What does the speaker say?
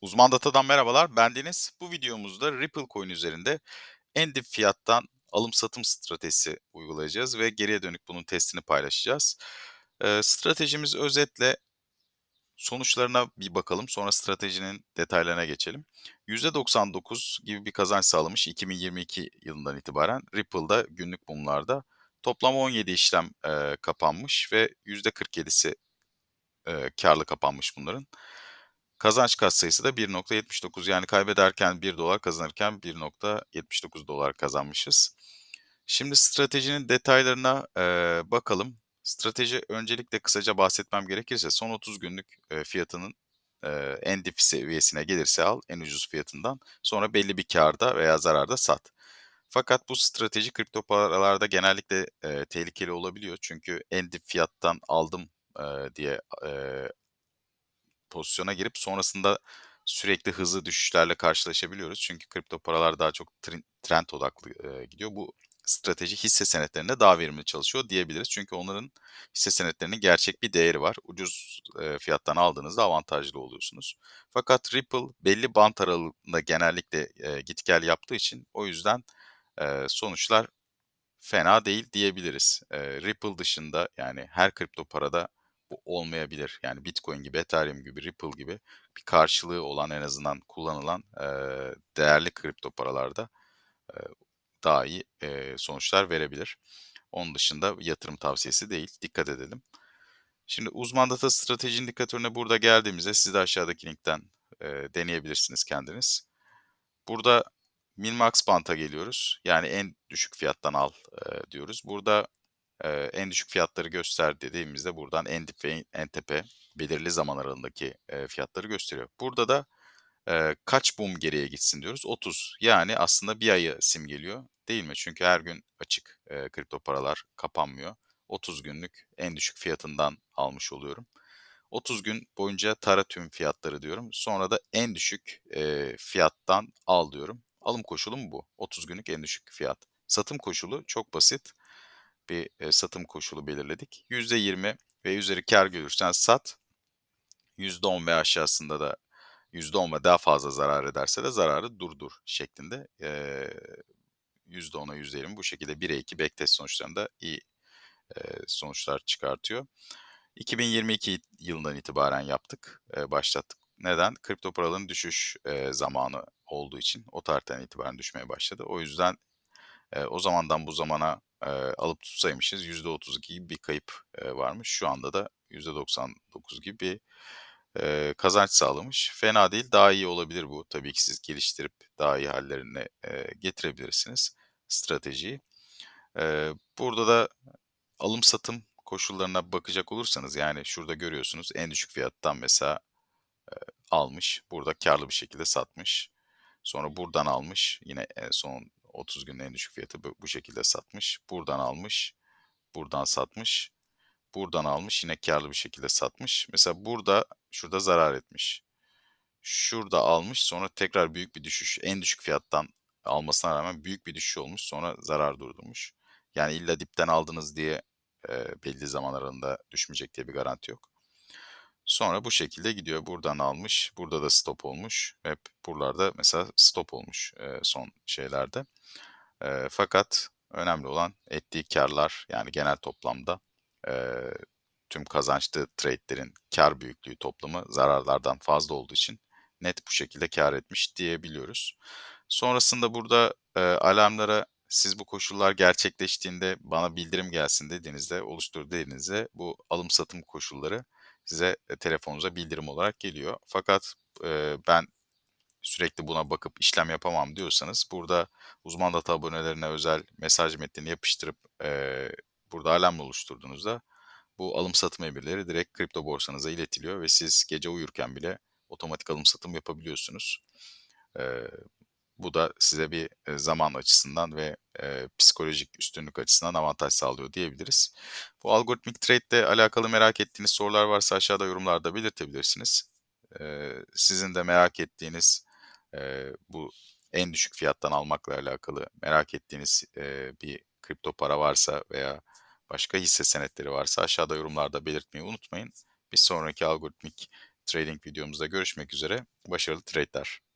Uzman Data'dan merhabalar, ben Deniz. Bu videomuzda Ripple Coin üzerinde en dip fiyattan alım-satım stratejisi uygulayacağız ve geriye dönük bunun testini paylaşacağız. Eee, stratejimiz özetle sonuçlarına bir bakalım, sonra stratejinin detaylarına geçelim. %99 gibi bir kazanç sağlamış 2022 yılından itibaren Ripple'da günlük mumlarda. Toplam 17 işlem eee, kapanmış ve %47'si eee, kârlı kapanmış bunların. Kazanç katsayısı da 1.79 yani kaybederken 1 dolar kazanırken 1.79 dolar kazanmışız. Şimdi stratejinin detaylarına eee, bakalım. Strateji öncelikle kısaca bahsetmem gerekirse son 30 günlük eee, fiyatının eee, en dip seviyesine gelirse al en ucuz fiyatından sonra belli bir kârda veya zararda sat. Fakat bu strateji kripto paralarda genellikle eee, tehlikeli olabiliyor. Çünkü en dip fiyattan aldım eee, diye eee, pozisyona girip sonrasında sürekli hızlı düşüşlerle karşılaşabiliyoruz. Çünkü kripto paralar daha çok tren trend odaklı, gidiyor. Bu strateji hisse senetlerinde daha verimli çalışıyor diyebiliriz. Çünkü onların hisse senetlerinin gerçek bir değeri var. Ucuz, fiyattan aldığınızda avantajlı oluyorsunuz. Fakat Ripple belli bant aralığında genellikle, eee, git gel yaptığı için o yüzden, sonuçlar fena değil diyebiliriz. Ripple dışında yani her kripto parada olmayabilir. Yani Bitcoin gibi, Ethereum gibi, Ripple gibi bir karşılığı olan en azından kullanılan eee, değerli kripto paralarda eee, daha iyi eee, sonuçlar verebilir. Onun dışında yatırım tavsiyesi değil. Dikkat edelim. Şimdi uzman data strateji indikatörüne burada geldiğimizde siz de aşağıdaki linkten eee, deneyebilirsiniz kendiniz. Burada min-max banta geliyoruz. Yani en düşük fiyattan al eee, diyoruz. Burada eee, en düşük fiyatları göster dediğimizde buradan en dip ve en tepe belirli zaman aralığındaki eee, fiyatları gösteriyor. Burada da eee, kaç mum geriye gitsin diyoruz. 30. Yani aslında bir ayı simgeliyor değil mi? Çünkü her gün açık eee, kripto paralar kapanmıyor. 30 günlük en düşük fiyatından almış oluyorum. 30 gün boyunca tara tüm fiyatları diyorum. Sonra da en düşük eee, fiyattan al diyorum. Alım koşulum bu. 30 günlük en düşük fiyat. Satım koşulu çok basit. Bir eee, satım koşulu belirledik. %20 ve üzeri kar görürsen sat. %10 ve aşağısında da %10 ve daha fazla zarar ederse de zararı durdur şeklinde. Eee %10'a %20 bu şekilde 1'e 2 backtest sonuçlarında iyi eee, sonuçlar çıkartıyor. 2022 yılından itibaren yaptık, eee, başlattık. Neden? Kripto paraların düşüş eee, zamanı olduğu için o tarihten itibaren düşmeye başladı. O yüzden eee, o zamandan bu zamana eee, alıp tutsaymışız %32 gibi bir kayıp eee, varmış. Şu anda da %99 gibi bir eee, kazanç sağlamış. Fena değil, daha iyi olabilir bu. Tabii ki siz geliştirip daha iyi hallerine eee, getirebilirsiniz stratejiyi. Eee, burada da alım satım koşullarına bakacak olursanız yani şurada görüyorsunuz en düşük fiyattan mesela almış. Burada kârlı bir şekilde satmış. Sonra buradan almış. Yine en son 30 günün en düşük fiyatı bu, bu şekilde satmış. Buradan almış. Buradan satmış. Buradan almış. Yine kârlı bir şekilde satmış. Mesela burada şurada zarar etmiş. Şurada almış. Sonra tekrar büyük bir düşüş. En düşük fiyattan almasına rağmen büyük bir düşüş olmuş. Sonra zarar durdurmuş. Yani illa dipten aldınız diye e, belli zaman aralığında düşmeyecek diye bir garanti yok. Sonra bu şekilde gidiyor. Buradan almış. Burada da stop olmuş. Hep buralarda mesela stop olmuş e, son şeylerde. E, fakat önemli olan ettiği karlar yani genel toplamda e, tüm kazançlı trade'lerin kar büyüklüğü toplamı zararlardan fazla olduğu için net bu şekilde kar etmiş diyebiliyoruz. Sonrasında burada e, alarmlara siz bu koşullar gerçekleştiğinde bana bildirim gelsin dediğinizde, oluştur dediğinizde bu alım satım koşulları size e, telefonunuza bildirim olarak geliyor. Fakat e, ben sürekli buna bakıp işlem yapamam diyorsanız burada uzman data abonelerine özel mesaj metnini yapıştırıp e, burada alarm oluşturduğunuzda bu alım satım emirleri direkt kripto borsanıza iletiliyor ve siz gece uyurken bile otomatik alım satım yapabiliyorsunuz. E, bu da size bir e, zaman açısından ve e, psikolojik üstünlük açısından avantaj sağlıyor diyebiliriz. Bu algoritmik trade ile alakalı merak ettiğiniz sorular varsa aşağıda yorumlarda belirtebilirsiniz. E, sizin de merak ettiğiniz e, bu en düşük fiyattan almakla alakalı merak ettiğiniz e, bir kripto para varsa veya başka hisse senetleri varsa aşağıda yorumlarda belirtmeyi unutmayın. Bir sonraki algoritmik trading videomuzda görüşmek üzere. Başarılı trade'ler.